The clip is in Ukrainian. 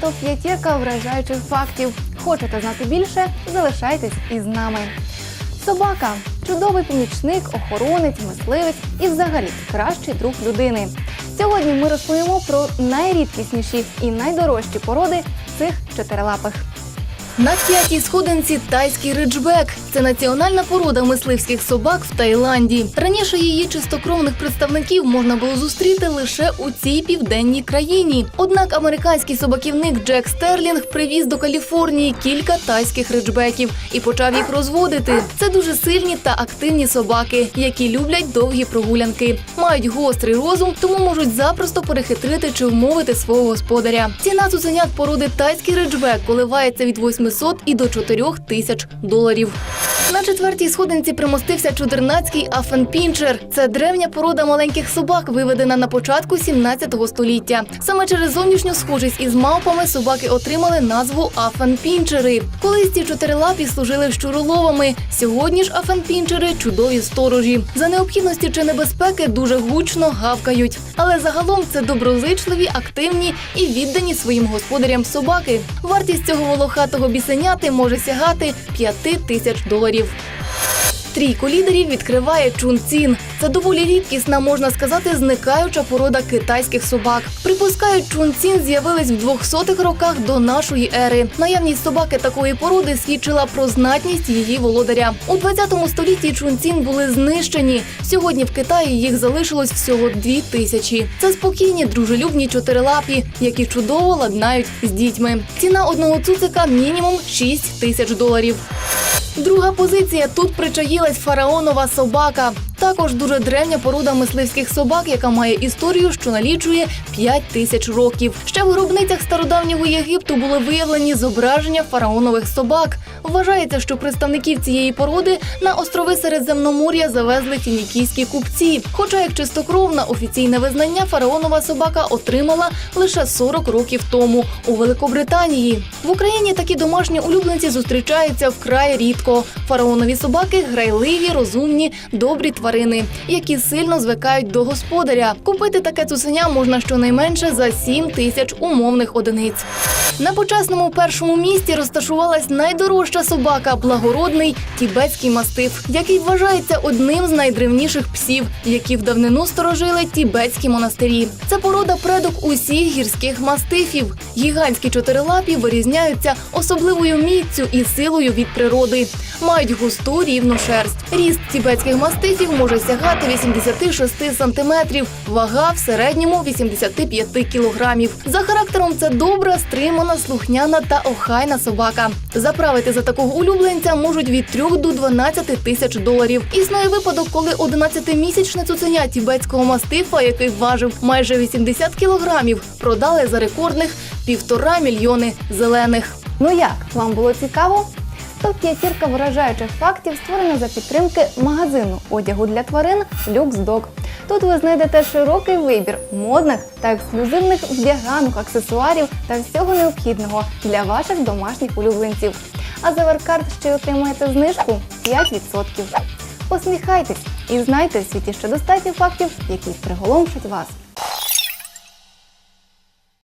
топ п'ятірка вражаючих фактів. Хочете знати більше? Залишайтесь із нами. Собака чудовий помічник, охоронець, мисливець і взагалі кращий друг людини. Сьогодні ми розповімо про найрідкісніші і найдорожчі породи цих чотирилапих. На п'ятій сходинці тайський риджбек. Це національна порода мисливських собак в Таїланді. Раніше її чистокровних представників можна було зустріти лише у цій південній країні. Однак американський собаківник Джек Стерлінг привіз до Каліфорнії кілька тайських риджбеків і почав їх розводити. Це дуже сильні та активні собаки, які люблять довгі прогулянки, мають гострий розум, тому можуть запросто перехитрити чи вмовити свого господаря. Ціна цуценят породи тайський риджбек коливається від 800 і до 4 тисяч доларів. На четвертій сходинці примостився чудернацький афенпінчер. Це древня порода маленьких собак, виведена на початку 17 століття. Саме через зовнішню схожість із мавпами собаки отримали назву афенпінчери. Колись ці чотирилапі служили щуроловами. Сьогодні ж афенпінчери чудові сторожі. За необхідності чи небезпеки дуже гучно гавкають. Але загалом це доброзичливі, активні і віддані своїм господарям собаки. Вартість цього волохатого бісеняти може сягати 5 тисяч доларів. Трійку лідерів відкриває Чунцін. Це доволі рідкісна, можна сказати, зникаюча порода китайських собак. Припускають, Чунцін з'явились в 200-х роках до нашої ери. Наявність собаки такої породи свідчила про знатність її володаря. У 20 столітті Чунцін були знищені. Сьогодні в Китаї їх залишилось всього дві тисячі. Це спокійні, дружелюбні чотирилапі, які чудово ладнають з дітьми. Ціна одного цуцика мінімум 6 тисяч доларів. Друга позиція тут причаїлась фараонова собака. Також дуже древня порода мисливських собак, яка має історію, що налічує 5 тисяч років. Ще в гробницях стародавнього Єгипту були виявлені зображення фараонових собак. Вважається, що представників цієї породи на острови Середземномор'я завезли фінікійські купці. Хоча як чистокровна офіційне визнання фараонова собака отримала лише 40 років тому у Великобританії. В Україні такі домашні улюбленці зустрічаються вкрай рідко. Фараонові собаки грайливі, розумні, добрі тварини, які сильно звикають до господаря. Купити таке цуценя можна щонайменше за 7 тисяч умовних одиниць. На почесному першому місці розташувалась найдорожча собака благородний тібетський мастиф, який вважається одним з найдревніших псів, які в давнину сторожили тібетські монастирі. Це порода предок усіх гірських мастифів. Гігантські чотирилапі вирізняються особливою міцю і силою від природи. Мають густу рівну шерсть. Ріст тібетських мастифів може сягати 86 сантиметрів, вага в середньому 85 кілограмів. За характером це добра, стримана, слухняна та охайна собака. Заправити за такого улюбленця можуть від 3 до 12 тисяч доларів. Існує випадок, коли 11-місячне цуценя тібетського мастифа, який важив майже 80 кілограмів, продали за рекордних півтора мільйони зелених. Ну як вам було цікаво? Топ п'ятірка вражаючих фактів створена за підтримки магазину одягу для тварин LuxDog. Тут ви знайдете широкий вибір модних та ексклюзивних вдяганок, аксесуарів та всього необхідного для ваших домашніх улюбленців. А за Веркарт ще отримаєте знижку 5%. Посміхайтесь і знайте в світі ще достатньо фактів, які приголомшать вас.